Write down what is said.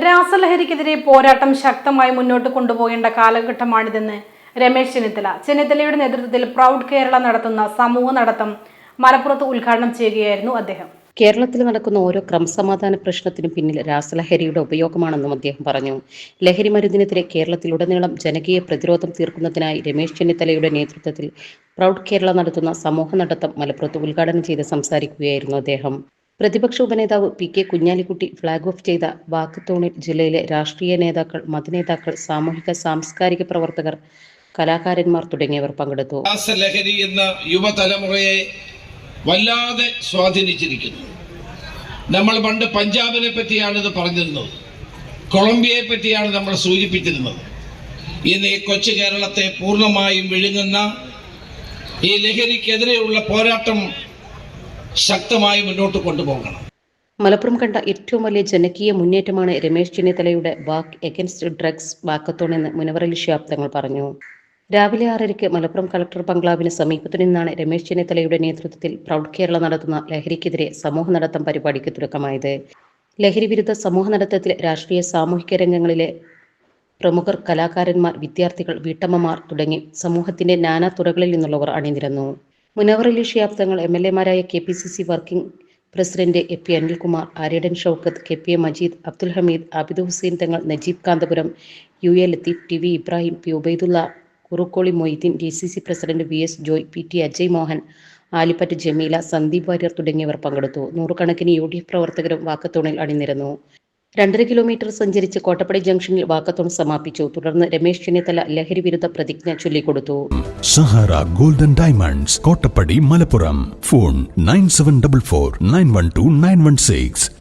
രാസലഹരിക്കെതിരെ പോരാട്ടം ശക്തമായി മുന്നോട്ട് കൊണ്ടുപോകേണ്ട കാലഘട്ടമാണിതെന്ന് രമേശ് ചെന്നിത്തല. ചെന്നിത്തലയുടെ നേതൃത്വത്തിൽ പ്രൗഡ് കേരള നടത്തുന്ന സമൂഹ നടത്തം മലപ്പുറത്ത് ഉദ്ഘാടനം ചെയ്യുകയായിരുന്നു അദ്ദേഹം. കേരളത്തിൽ നടക്കുന്ന ഓരോ ക്രമസമാധാന പ്രശ്നത്തിനും പിന്നിൽ രാസലഹരിയുടെ ഉപയോഗമാണെന്നും അദ്ദേഹം പറഞ്ഞു. ലഹരി മരുന്നിനെതിരെ കേരളത്തിലുടനീളം ജനകീയ പ്രതിരോധം തീർക്കുന്നതിനായി രമേശ് ചെന്നിത്തലയുടെ നേതൃത്വത്തിൽ പ്രൗഡ് കേരള നടത്തുന്ന സമൂഹ നടത്തം മലപ്പുറത്ത് ഉദ്ഘാടനം ചെയ്ത് സംസാരിക്കുകയായിരുന്നു അദ്ദേഹം. പ്രതിപക്ഷ ഉപനേതാവ് P K Kunhalikutty flag off ചെയ്ത വാക്കത്തോണിൽ ജില്ലയിലെ രാഷ്ട്രീയ നേതാക്കൾ മതനേതാക്കൾ സാമൂഹിക സാംസ്കാരിക പ്രവർത്തകർ കലാകാരന്മാർ തുടങ്ങിയവർ പങ്കെടുത്തു. രാസലഹരി എന്ന യുവതലമുറയെ വല്ലാതെ സ്വാധീനിച്ചിരിക്കുന്നു. നമ്മൾ പണ്ട് പഞ്ചാബിനെ പറ്റിയാണ് ഇത് പറഞ്ഞിരുന്നത്. കൊളംബിയയെ പറ്റിയാണ് നമ്മൾ സൂചിപ്പിച്ചിരുന്നത്. ഇന്ന് ഈ കൊച്ചു കേരളത്തെ പൂർണമായും വിഴുങ്ങുന്ന ഈ ലഹരിക്കെതിരെയുള്ള പോരാട്ടം ശക്തമായി മുന്നോട്ട് കൊണ്ടുപോകണം. മലപ്പുറം കണ്ട ഏറ്റവും വലിയ ജനകീയ മുന്നേറ്റമാണ് രമേശ് ചെന്നിത്തലയുടെ വാക്ക് എഗൻസ്റ്റ് ഡ്രഗ്സ് വാക്കത്തോൺ എന്ന് മുനവറലി ഷിയാബ് തങ്ങൾ പറഞ്ഞു. രാവിലെ ആറരയ്ക്ക് മലപ്പുറം കളക്ടർ ബംഗ്ലാവിന് സമീപത്തു നിന്നാണ് രമേശ് ചെന്നിത്തലയുടെ നേതൃത്വത്തിൽ പ്രൗഡ് കേരള നടത്തുന്ന ലഹരിക്കെതിരെ സമൂഹ നടത്തം പരിപാടിക്ക് തുടക്കമായത്. ലഹരി വിരുദ്ധ സമൂഹ നടത്തത്തിൽ രാഷ്ട്രീയ സാമൂഹിക രംഗങ്ങളിലെ പ്രമുഖർ കലാകാരന്മാർ വിദ്യാർത്ഥികൾ വീട്ടമ്മമാർ തുടങ്ങി സമൂഹത്തിന്റെ നാനാ തുറകളിൽ നിന്നുള്ളവർ അണിനിരന്നു. Munavvarali Shihab Thangal M L എമാരായ K P C C working president A P Anilkumar Aryadan Shoukath K P A Majeed Abdul Hameed Abid Hussain Thangal Najeeb Kanthapuram U A Latheef T V Ibrahim P Ubaidulla Kurukkoli Moideen D C C president V S Joy P T Ajay Mohan Alippatta Jameela Sandeep Warrier തുടങ്ങിയവർ പങ്കെടുത്തു. നൂറുകണക്കിന് U D F പ്രവർത്തകരും വാക്കത്തോണിൽ അണിനിരന്നു. രണ്ടര kilometre സഞ്ചരിച്ച് കോട്ടപ്പടി ജംഗ്ഷനിൽ walkathon സമാപിച്ചു. തുടർന്ന് രമേശ് ചെന്നിത്തല ലഹരി വിരുദ്ധ പ്രതിജ്ഞ ചൊല്ലിക്കൊടുത്തു. Sahara golden diamonds Kottappadi Malappuram. Phone nine seven double four nine one two nine one six.